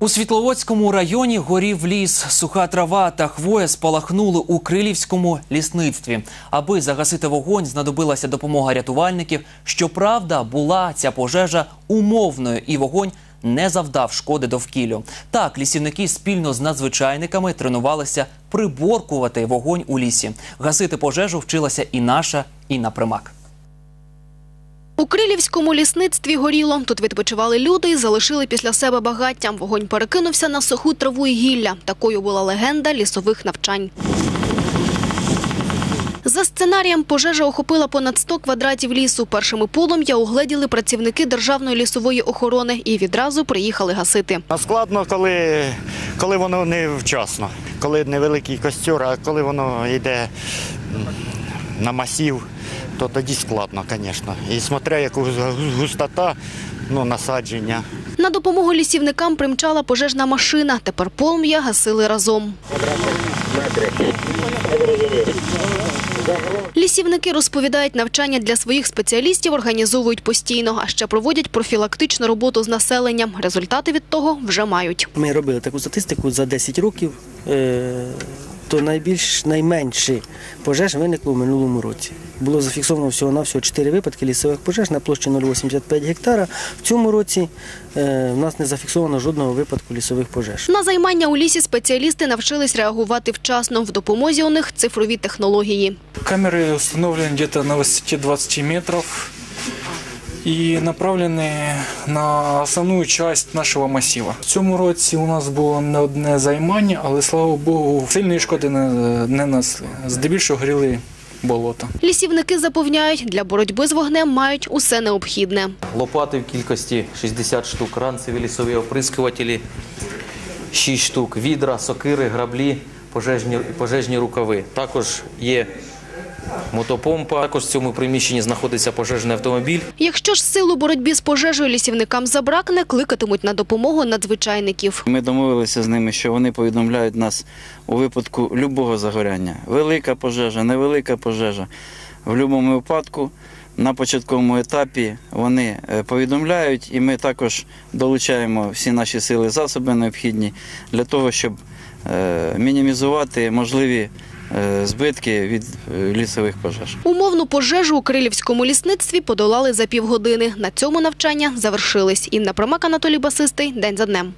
У Світловодському районі горів ліс, суха трава та хвоя спалахнули у Крилівському лісництві. Аби загасити вогонь, знадобилася допомога рятувальників. Щоправда, була ця пожежа умовною, і вогонь не завдав шкоди довкіллю. Так, лісівники спільно з надзвичайниками тренувалися приборкувати вогонь у лісі. Гасити пожежу вчилася і наша Інна Примак. У Крилівському лісництві горіло. Тут відпочивали люди і залишили після себе багаття. Вогонь перекинувся на суху траву і гілля. Такою була легенда лісових навчань. За сценарієм пожежа охопила понад 100 квадратів лісу. Першими полум'я угледіли працівники Державної лісової охорони і відразу приїхали гасити. Складно, коли, коли воно не вчасно, коли невеликий костюр, а коли воно йде на масів, то тоді складно, звісно. І смотря яку густота, ну, насадження. На допомогу лісівникам примчала пожежна машина. Тепер полум'я гасили разом. Лісівники розповідають, навчання для своїх спеціалістів організовують постійно, а ще проводять профілактичну роботу з населенням. Результати від того вже мають. Ми робили таку статистику за 10 років, е, то найбільш найменше пожеж виникло в минулому році. Було зафіксовано всього навсього 4 випадки лісових пожеж на площі 0,85 гектара. В цьому році е, в нас не зафіксовано жодного випадку лісових пожеж. На займання у лісі спеціалісти навчились реагувати вчасно. В допомозі у них цифрові технології. Камеры установлены где-то на высоте 20 метров и направлены на основную часть нашого масива. В цьому році у нас було не одне займання, але слава Богу, сильної шкоди не, не несли. Здебільшого горіли болота. Лісівники запевняють, для боротьби з вогнем мають усе необхідне. Лопати в кількості 60 штук, ранцеві лісові оприскувателі 6 штук, відра, сокири, граблі, пожежні, пожежні рукави. Також є мотопомпа. Також в цьому приміщенні знаходиться пожежний автомобіль. Якщо ж сил у боротьбі з пожежею лісівникам забракне, кликатимуть на допомогу надзвичайників. Ми домовилися з ними, що вони повідомляють нас у випадку любого загоряння. Велика пожежа, невелика пожежа. В будь-якому випадку на початковому етапі вони е, повідомляють, і ми також долучаємо всі наші сили, засоби необхідні для того, щоб е, мінімізувати можливі збитки від е, лісових пожеж. Умовну пожежу у Крилівському лісництві подолали за півгодини. На цьому навчання завершились. Інна Промак, Анатолій Басистий. День за днем.